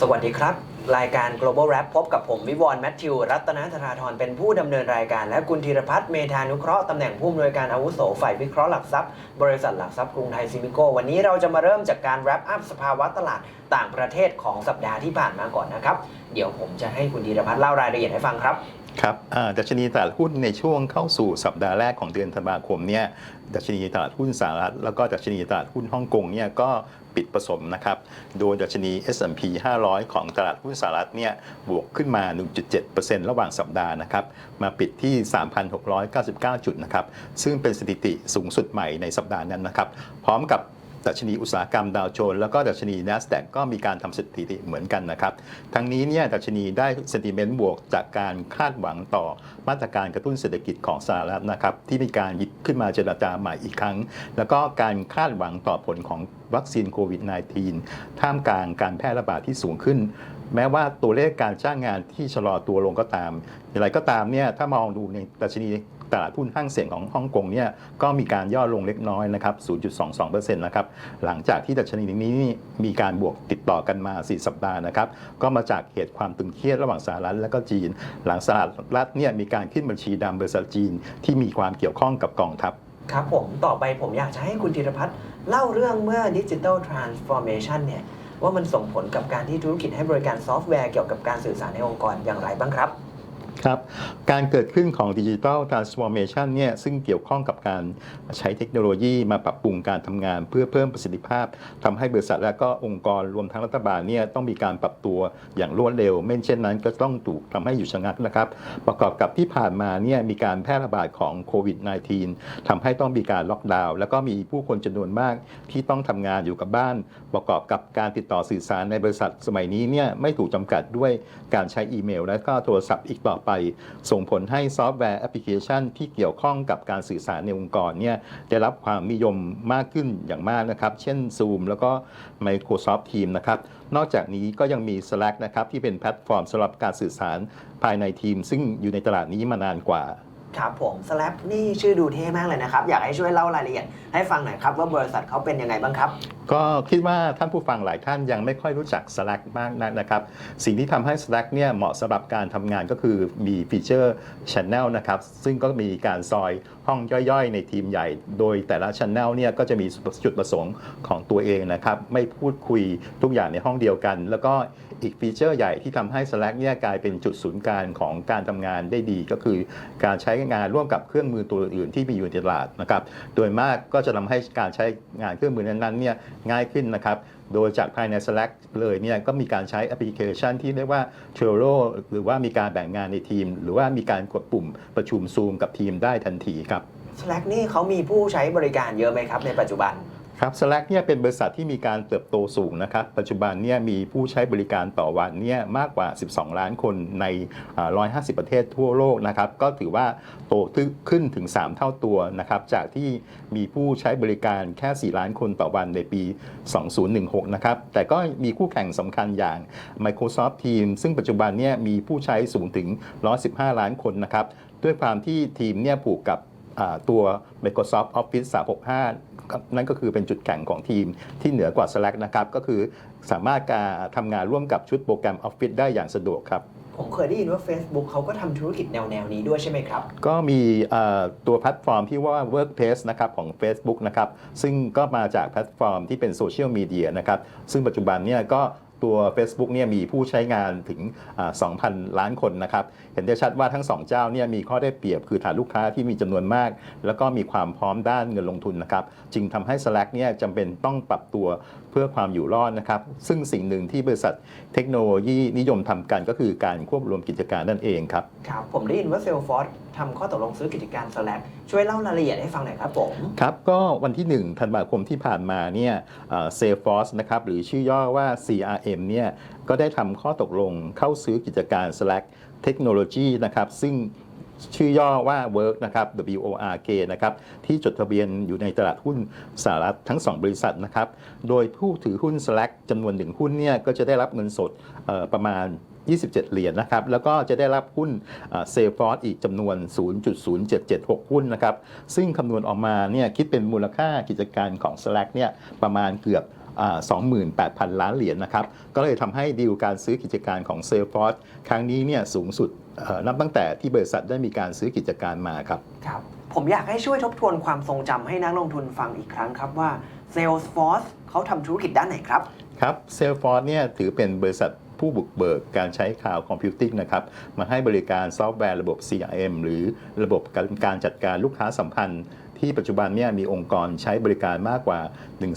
สวัสดีครับ รายการ global rap พบกับผมวิวรณ์แมทธิว รัตนธราธรเป็นผู้ดำเนินรายการ และคุณธีรพัฒน์เมธานุเคราะห์ตำแหน่งผู้อำนวยการอาวุโสฝ่ายวิเคราะห์หลักทรัพย์ บริษัทหลักทรัพย์กรุงไทยซิมิโกวันนี้เราจะมาเริ่มจากการ wrap up สภาวะตลาดต่างประเทศของสัปดาห์ที่ผ่านมาก่อนนะครับ เดี๋ยวผมจะให้คุณธีรพัฒน์เล่ารายละเอียดให้ฟังครับ ครับดัชนีตลาดหุ้นในช่วงเข้าสู่สัปดาห์แรกของเดือนธันวาคมเนี่ยดัชนีตลาดหุ้นสหรัฐแล้วก็ดัชนีตลาดหุ้นฮ่องกงเนี่ยก็ปิดผสมนะครับ โดยดัชนี S&P 500 ของตลาดหุ้นสหรัฐเนี่ยบวกขึ้นมา 1.7%ระหว่างสัปดาห์นะครับ มาปิดที่ 3,699 จุดนะครับ ซึ่งเป็นสถิติสูงสุดใหม่ในสัปดาห์นั้นนะครับ พร้อมกับ ดัชนีอุตสาหกรรมดาวโจนส์แล้วก็ดัชนี NASDAQ ก็มีการทำสถิติเหมือนกันนะครับ ทั้งนี้เนี่ยดัชนีได้เซนติเมนต์บวกจากการคาดหวังต่อมาตรการกระตุ้นเศรษฐกิจของสหรัฐนะครับที่มีการหยิบขึ้นมาเจรจาใหม่อีกครั้ง แล้วก็การคาดหวังต่อผลของวัคซีนโควิด -19 ท่ามกลางการแพร่ระบาดที่สูงขึ้น แม้ว่าตัวเลขการจ้างงานที่ชะลอตัวลงก็ตาม อย่างไรก็ตามเนี่ยถ้ามองดูในดัชนี ตลาดหุ้นห้างเสี่ยงของฮ่องกงเนี่ยก็มีการย่อลงเล็กน้อยนะครับ 0.22%นะครับหลังจากที่ดัชนีนี้มีการบวกติดต่อกันมา 4 สัปดาห์นะครับก็มาจากเหตุความตึงเครียดระหว่างสหรัฐและก็จีน หลังสหรัฐเนี่ยมีการขึ้นบัญชีดำบริษัทจีน ที่มีความเกี่ยวข้องกับกองทัพครับผมต่อไปผมอยากจะให้คุณธีรพัฒน์เล่าเรื่องเมื่อดิจิ t a ลทรานส์ฟอร์เมชันเนี่ยว่ามันส่งผลกับการที่ธุรกิจให้บริการซอฟต์แวร์เกี่ยวกับการสื่อสารในองค์กรอย่างไรบ้างครับ ครับการเกิดขึ้นของดิจิทัลทรานส์ฟอร์เมชันเนี่ยซึ่งเกี่ยวข้องกับการใช้เทคโนโลยีมาปรับปรุงการทำงาน เพื่อเพิ่มประสิทธิภาพทำให้บริษัทและก็องค์กรรวมทั้งรัฐบาลเนี่ยต้องมีการปรับตัวอย่างรวดเร็ว ไม่เช่นนั้นก็ต้องถูกทำให้อยู่ชะงักนะครับ ประกอบกับที่ผ่านมาเนี่ยมีการแพร่ระบาดของโควิด -19 ทำให้ต้องมีการล็อกดาวน์แล้วก็มีผู้คนจำนวนมากที่ต้องทำงานอยู่กับบ้าน ประกอบกับการติดต่อสื่อสารในบริษัทสมัยนี้เนี่ยไม่ถูกจำกัดด้วยการใช้อีเมล และก็โทรศัพท์อีกต่อไปส่งผลให้ซอฟต์แวร์แอปพลิเคชัน ที่เกี่ยวข้องกับการสื่อสารในองค์กรเนี่ยได้รับความนิยมมากขึ้นอย่างมากนะครับ เช่น Zoom แล้วก็ Microsoft Teams นะครับ นอกจากนี้ก็ยังมี Slack นะครับที่เป็นแพลตฟอร์มสำหรับการสื่อสารภายในทีม ซึ่งอยู่ในตลาดนี้มานานกว่า ครับผมสแลปนี่ชื่อดูเท่มากเลยนะครับ อยากให้ช่วยเล่ารายละเอียดให้ฟังหน่อยครับว่าบริษัทเขาเป็นยังไงบ้างครับ ก็คิดว่าท่านผู้ฟังหลายท่านยังไม่ค่อยรู้จัก Slack มากนักนะครับ สิ่งที่ทำให้ Slack เนี่ยเหมาะสำหรับการทำงานก็คือมีฟีเจอร์ Channel นะครับ ซึ่งก็มีการซอย ห้องย่อยๆ ในทีมใหญ่ โดยแต่ละ Channel เนี่ยก็จะมีจุดประสงค์ของตัวเองนะครับ ไม่พูดคุยทุกอย่างในห้องเดียวกัน แล้วก็อีกฟีเจอร์ใหญ่ที่ทำให้ Slack เนี่ยกลายเป็นจุดศูนย์กลางของการทำงานได้ดี ก็คือการใช้งานร่วมกับเครื่องมือตัวอื่นที่มีอยู่ในตลาดนะครับ โดยมากก็จะทำให้การใช้งานเครื่องมือนั้นๆเนี่ยง่ายขึ้นนะครับ โดยจากภายใน Slack เลยเนี่ยก็มีการใช้แอปพลิเคชันที่เรียกว่า Trello หรือว่ามีการแบ่งงานในทีม หรือว่ามีการกดปุ่มประชุมซูมกับทีมได้ทันทีครับ Slack นี่เขามีผู้ใช้บริการเยอะไหมครับในปัจจุบัน ครับ Slack เนี่ยเป็นบริษัทที่มีการเติบโตสูงนะครับ ปัจจุบันเนี่ยมีผู้ใช้บริการต่อวันเนี่ยมากกว่า 12 ล้านคนในอ่า150 ประเทศทั่วโลกนะครับ ก็ถือว่าโตขึ้นถึง 3 เท่าตัวนะครับ จากที่มีผู้ใช้บริการแค่ 4 ล้านคนต่อวันในปี 2016 นะครับ แต่ก็มีคู่แข่งสำคัญอย่าง Microsoft Teams ซึ่งปัจจุบันเนี่ยมีผู้ใช้สูงถึง 115 ล้านคนนะครับ ด้วยความที่ทีมเนี่ยผูกกับ ตัว Microsoft Office 365ครับนั่นก็คือเป็นจุดแข็งของทีมที่เหนือกว่า Slack นะครับก็คือสามารถการทำงานร่วมกับชุดโปรแกรม Office ได้อย่างสะดวกครับ ผมเคยได้ยินว่า Facebook เขาก็ทำธุรกิจแนวแนวๆนี้ด้วยใช่ไหมครับ ก็มีเอ่อตัวแพลตฟอร์มที่ว่า Workplace นะครับของ Facebook นะครับซึ่งก็มาจากแพลตฟอร์มที่เป็นโซเชียลมีเดียนะครับซึ่งปัจจุบันเนี่ยก็ ตัว Facebook เนี่ยมีผู้ใช้งานถึง 2,000 ล้านคนนะครับเห็นได้ชัดว่าทั้ง 2 เจ้าเนี่ยมีข้อได้เปรียบคือฐานลูกค้าที่มีจำนวนมาก แล้วก็มีความพร้อมด้านเงินลงทุนนะครับจึงทำให้ Slack เนี่ยจำเป็นต้องปรับตัวเพื่อความอยู่รอดนะครับซึ่งสิ่งหนึ่งที่บริษัทเทคโนโลยีนิยมทำกันก็คือการควบรวมกิจการนั่นเองครับครับผมได้ยินว่า Salesforce ทำข้อตกลงซื้อกิจการ Slack ช่วยเล่ารายละเอียดให้ฟังหน่อยครับผม ครับ ก็วันที่ 1 ธันวาคมที่ผ่านมาเนี่ยเซลฟอร์สนะครับหรือชื่อย่อว่า CRM เนี่ยก็ได้ทำข้อตกลงเข้าซื้อกิจการ Slack Technology นะครับซึ่งชื่อย่อว่า Work นะครับ W O R K นะครับที่จดทะเบียนอยู่ในตลาดหุ้นสหรัฐทั้ง 2 บริษัทนะครับ โดยผู้ถือหุ้น Slack จำนวนหนึ่งหุ้นเนี่ยก็จะได้รับเงินสดประมาณ 27 เหรียญนะครับ แล้วก็จะได้รับหุ้นเซลฟอร์อีกจำนวน 0.0776 หุ้นนะครับ ซึ่งคำนวณออกมาเนี่ยคิดเป็นมูลค่ากิจการของ Slack เนี่ยประมาณเกือบอ่า28,000 ล้านเหรียญนะครับ ก็เลยทำให้ดีลการซื้อกิจการของ Salesforce ครั้งนี้เนี่ยสูงสุดเอ่อนับตั้งแต่ที่บริษัทได้มีการซื้อกิจการมาครับ ครับ ผมอยากให้ช่วยทบทวนความทรงจำให้นักลงทุนฟังอีกครั้งครับว่า Salesforce เขาทำธุรกิจด้านไหนครับ ครับ Salesforce เนี่ยถือเป็นบริษัท ผู้บุกเบิกการใช้ข่าวคอมพิวติ้งนะครับมาให้บริการซอฟต์แวร์ระบบ CRM หรือระบบการการจัดการลูกค้าสัมพันธ์ ที่ปัจจุบันเนี่ยมีองค์กรใช้บริการมากกว่า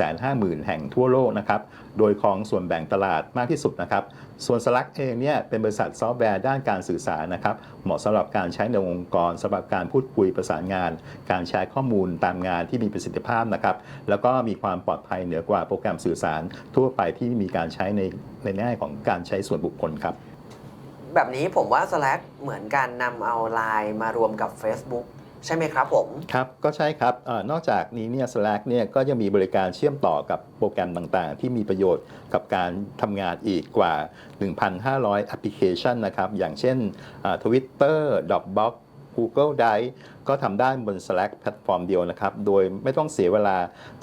150,000 แห่งทั่วโลกนะครับ โดยครองส่วนแบ่งตลาดมากที่สุดนะครับ ส่วน Slack เองเนี่ยเป็นบริษัทซอฟต์แวร์ด้านการสื่อสารนะครับ เหมาะสำหรับการใช้ในองค์กรสำหรับการพูดคุยประสานงาน การแชร์ข้อมูลตามงานที่มีประสิทธิภาพนะครับ แล้วก็มีความปลอดภัยเหนือกว่าโปรแกรมสื่อสาร ทั่วไปที่มีการใช้ในในแง่ของการใช้ส่วนบุคคลครับแบบนี้ผมว่า Slack เหมือนการนำเอา Line มารวมกับ Facebook ใช่ไหมครับผม ครับ ก็ใช่ครับอนอกจากนี้เนี่ย Slack เนี่ยก็ยังมีบริการเชื่อมต่อกับโปรแกรมต่างๆ ที่มีประโยชน์กับการทำงานอีกกว่า 1,500 แอปพลิเคชันนะครับ อย่างเช่น Twitter Dropbox Google Drive ก็ทำได้บน Slack แพลตฟอร์มเดียวนะครับ โดยไม่ต้องเสียเวลา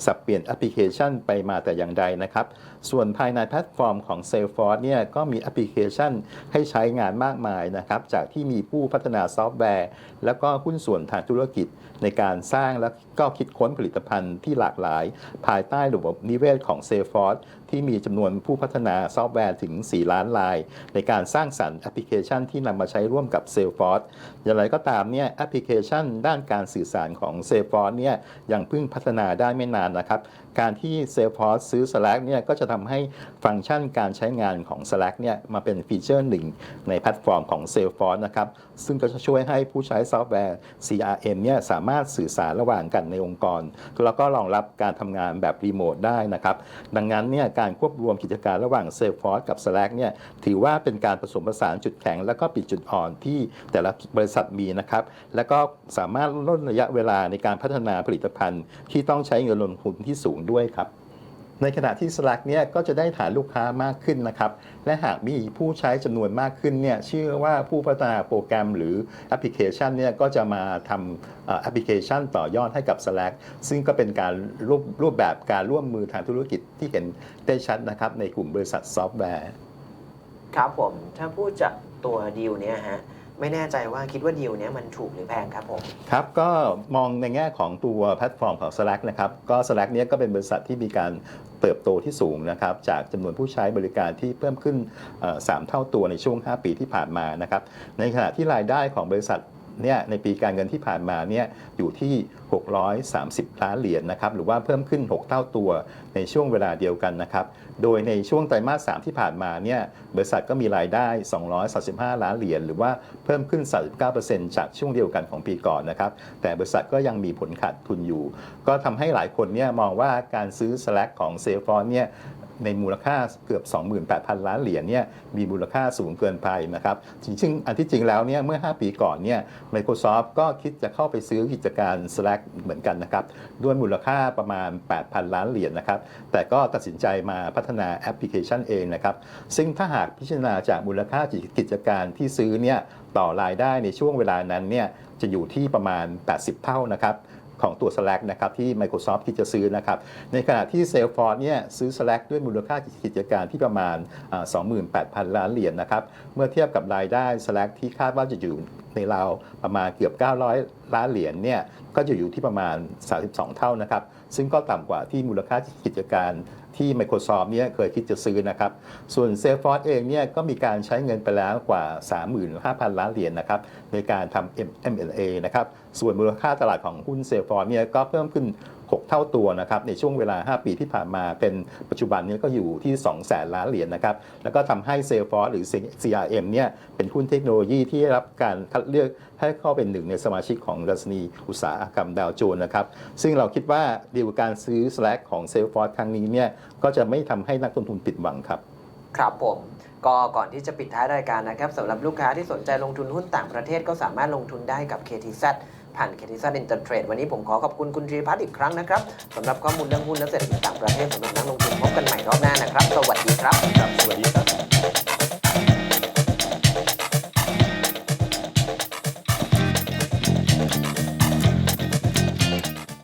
สับเปลี่ยนแอปพลิเคชันไปมาแต่อย่างใดนะครับ ส่วนภายในแพลตฟอร์มของ Salesforce เนี่ยก็มีแอปพลิเคชันให้ใช้งานมากมายนะครับ จากที่มีผู้พัฒนาซอฟต์แวร์ แล้วก็หุ้นส่วนทางธุรกิจในการสร้างและก็คิดค้นผลิตภัณฑ์ที่หลากหลาย ภายใต้ระบบนิเวศของ Salesforce ที่มีจำนวนผู้พัฒนาซอฟต์แวร์ถึง 4 ล้านราย ในการสร้างสรรค์แอปพลิเคชันที่นำมาใช้ร่วมกับ Salesforce อย่างไรก็ตามเนี่ยแอปพลิเคชันด้านการสื่อสารของเซฟอนเนี่ยยังเพิ่งพัฒนาได้ไม่นานนะครับ การที่ Salesforce ซื้อ Slack เนี่ยก็จะทำให้ฟังก์ชันการใช้งานของ Slack เนี่ยมาเป็นฟีเจอร์หนึ่งในแพลตฟอร์มของ Salesforce นะครับซึ่งก็จะช่วยให้ผู้ใช้ซอฟต์แวร์ CRM เนี่ยสามารถสื่อสารระหว่างกันในองค์กร แล้วก็รองรับการทำงานแบบรีโมทได้นะครับ ดังนั้นเนี่ยการควบรวมกิจการระหว่าง Salesforce กับ Slack เนี่ยถือว่าเป็นการผสมผสานจุดแข็ง และก็ปิดจุดอ่อนที่แต่ละบริษัทมีนะครับ แล้วก็สามารถลดระยะเวลาในการพัฒนาผลิตภัณฑ์ ที่ต้องใช้เงินลงทุนที่สูงด้วยครับ ในขณะที่ Slack เนี่ยก็จะได้ฐานลูกค้ามากขึ้นนะครับ และหากมีผู้ใช้จำนวนมากขึ้นเนี่ยเชื่อว่าผู้พัฒนาโปรแกรมหรือแอปพลิเคชันเนี่ยก็จะมาทำแอปพลิเคชันต่อยอดให้กับ Slack ซึ่งก็เป็นการรูปรูปแบบการร่วมมือทางธุรกิจที่เห็นได้ชัดนะครับในกลุ่มบริษัทซอฟต์แวร์ ครับผมถ้าพูดจากตัวดีลเนี้ยฮะ ไม่แน่ใจว่าคิดว่าดีลเนี้ยมันถูกหรือแพงครับผมครับก็มองในแง่ของตัวแพลตฟอร์มของ Slack นะครับก็ Slack เนี้ยก็เป็นบริษัทที่มีการเติบโตที่สูงนะครับจากจำนวนผู้ใช้บริการที่เพิ่มขึ้น 3 เท่าตัวในช่วง 5 ปีที่ผ่านมานะครับในขณะที่รายได้ของบริษัท เนี่ยในปีการเงินที่ผ่านมาเนี่ยอยู่ที่ 630 ล้านเหรียญนะครับหรือว่าเพิ่มขึ้น 6 เท่าตัวในช่วงเวลาเดียวกันนะครับโดยในช่วงไตรมาส 3 ที่ผ่านมาเนี่ยบริษัทก็มีรายได้ 235 ล้านเหรียญหรือว่าเพิ่มขึ้น 39%จากช่วงเดียวกันของปีก่อนนะครับแต่บริษัทก็ยังมีผลขาดทุนอยู่ ก็ทำให้หลายคนเนี่ยมองว่าการซื้อ Slack ของ Salesforce เนี่ย ในมูลค่าเกือบ 28,000 ล้านเหรียญเนี่ยมีมูลค่าสูงเกินไปนะครับซึ่งอันที่จริงแล้วเนี่ยเมื่อ 5 ปีก่อนเนี่ย Microsoft ก็คิดจะเข้าไปซื้อกิจการ Slack เหมือนกันนะครับ ด้วยมูลค่าประมาณ 8,000 ล้านเหรียญนะครับ แต่ก็ตัดสินใจมาพัฒนาแอปพลิเคชันเองนะครับ ซึ่งถ้าหากพิจารณาจากมูลค่ากิจการที่ซื้อเนี่ยต่อรายได้ในช่วงเวลานั้นเนี่ยจะอยู่ที่ประมาณ 80 เท่านะครับ ของตัว Slack นะครับที่ Microsoft ที่จะซื้อนะครับในขณะที่ Salesforce เนี่ยซื้อ Slack ด้วยมูลค่ากิจการที่ประมาณ 28,000 ล้านเหรียญนะครับเมื่อเทียบกับรายได้ Slack ที่คาดว่าจะอยู่ในราวประมาณเกือบ 900 ล้านเหรียญเนี่ยก็จะอยู่ที่ประมาณ 32 เท่านะครับซึ่งก็ต่ำกว่าที่มูลค่ากิจการ ที่ Microsoft เนี่ยเคยคิดจะซื้อนะครับ ส่วน Salesforce เองเนี่ยก็มีการใช้เงินไปแล้วกว่า 35,000 ล้านเหรียญนะครับในการทำ M&A นะครับ ส่วนมูลค่าตลาดของหุ้น Salesforce เนี่ยก็เพิ่มขึ้น 6 เท่าตัวนะครับในช่วงเวลา 5 ปีที่ผ่านมาเป็นปัจจุบันนี้ก็อยู่ที่ 2 แสนล้านเหรียญนะครับ แล้วก็ทำให้ Salesforce หรือ CRM เนี่ยเป็นหุ้นเทคโนโลยีที่ได้รับการคัดเลือกให้เข้าเป็นหนึ่งในสมาชิกของดัชนีอุตสาหกรรมดาวโจนส์นะครับ ซึ่งเราคิดว่าดีลการซื้อ Slack ของ Salesforce ครั้งนี้เนี่ยก็จะไม่ทำให้นักลงทุนผิดหวังครับ ครับผมก็ก่อนที่จะปิดท้ายรายการนะครับสำหรับลูกค้าที่สนใจลงทุนหุ้นต่างประเทศก็สามารถลงทุนได้กับ KTZ ผ่าน KTZ Intertrade วันนี้ผมขอขอบคุณคุณตรีพัฒน์อีกครั้งนะครับสำหรับข้อมูลเรื่องหุ้นและเศรษฐกิจต่างประเทศสำหรับนักลงทุนพบกันใหม่รอบหน้านะครับ สวัสดีครับครับสวัสดีครับ